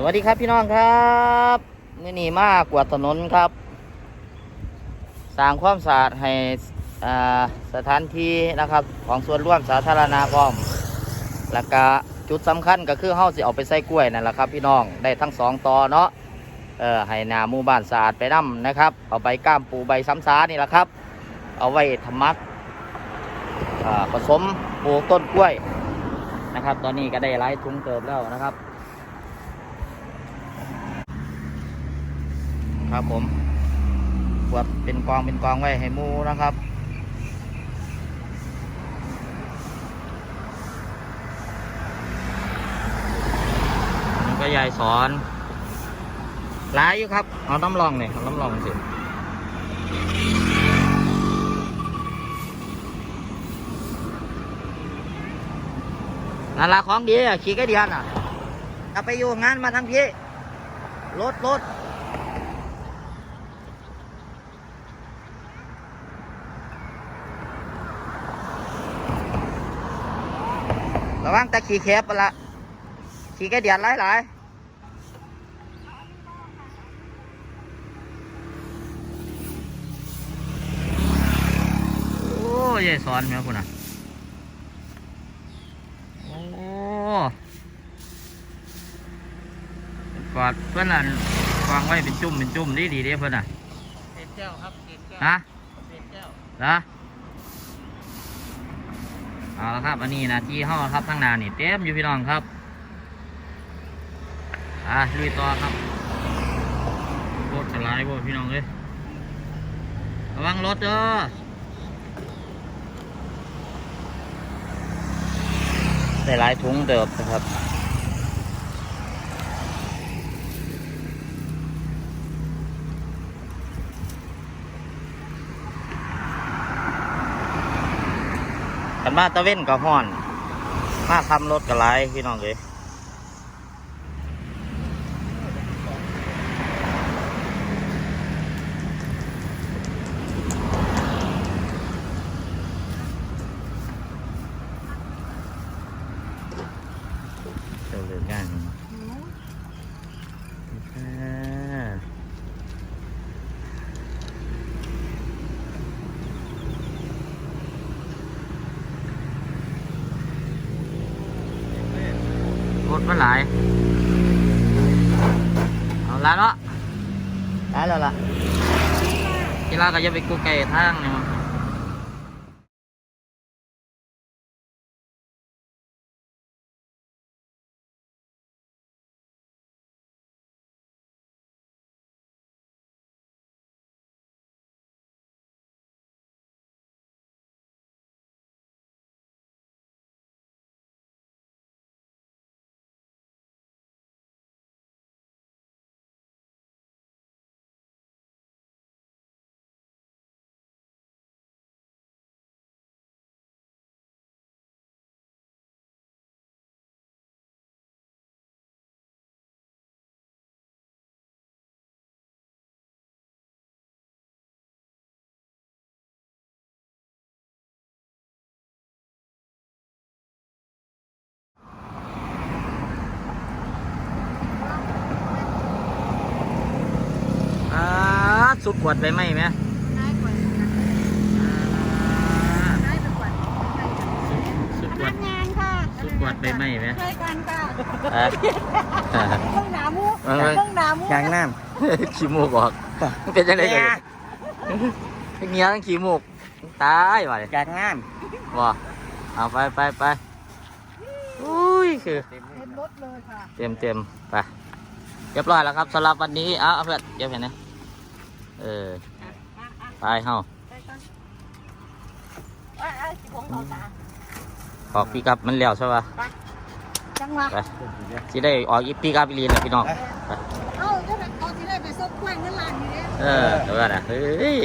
สวัสดีครับพี่น้องครับมื่อนี้มากกวาดถนนครับสร้างความสะอาดให้สถานที่นะครับของส่วนร่วมสาธารณะพร้อมแล้วก็จุดสำคัญก็คือเฮาสิเอาไปใส่กล้วยนั่นแหละครับ พี่น้องได้ทั้งสองตอเนาะเออให้นาหมู่บ้านสะอาดไปนํนะครับ เอาใบก้ามปูใบซ้ำซานี่แหละครับ เอาไว้ทำมักผสมปลูกต้นกล้วยนะครับ ตอนนี้ก็ได้ไล่ถุงเติบแล้วนะครับ ครับผมกวดเป็นกองเป็นกองไว้ให้มูนะครับ นี่ก็ยายสอนหลายอยู่ครับ เอาน้ำลองเนี่ยเอาน้ำลองสินั่นละของดีอะขี่กระเดียนอะจะไปอยู่งานมาทั้งพี่รถรถ ระวังตะขี่แคบไปละขี่กระเดียนหลายหลายโอ้ยายสอนแม่คุณอะโอ้กอดเพื่อนนั่นวางไว้เป็นจุ่มเป็นจุ่มดีดีเด้เพื่อนอะเศษแก้วครับเศษแก้วฮะเศษแก้วเหรอ เอาละครับ อันนี้นะที่ห้อครับทั้งนานี่เต็มอยู่พี่น้องครับ อะลุยต่อครับรถสไลด์บ่พี่น้องเลยระวังรถเด้อใส่หลายถุงเติบนะครับ กันมาตะเว้นกับห้อน มาทำรถกับไรพี่น้องเลยเจ้าเลือกงานอ่ารถ มันหลายเอาละเนาะได้แล้วล่ะกีฬาก็จะไปกูไก่ทางนี่มั้ง สุดขวดไปไหมไหมได้กว่าได้ไปกว่าสุดพขวนัดกงานค่ะสุดขวดไปไหมไหม ช่วยกันค่ะอะต้องหนามุกเออต้องหนามุกยางน้ำ ขี้มูกออกมันเป็นยังไงกันเงี้ยทั้งขี้มูกตายว่ะจากงานว่ะเอาไปไปไปอุ้ยคือ เต็มรถเลยค่ะ เต็มเต็มไปเรียบร้อยแล้วครับสำหรับวันนี้ เอาเอาเพื่อนเดี๋ยวเห็นนะ เอออะอะอะไปเฮาไปก่อนเอ้ยเอ้ยสิผมเขาตาออกปีกับมันแล้วใช่ปะจังหวะไปสิได้ออกอีปีกับอีลีนแล้วพี่น้องไปเอ้าจะไปเอาที่ได้ไปซบกล้วยเงินล้านอยู่เนี่ยเออเดี๋ยวก่อนนะเฮ้ย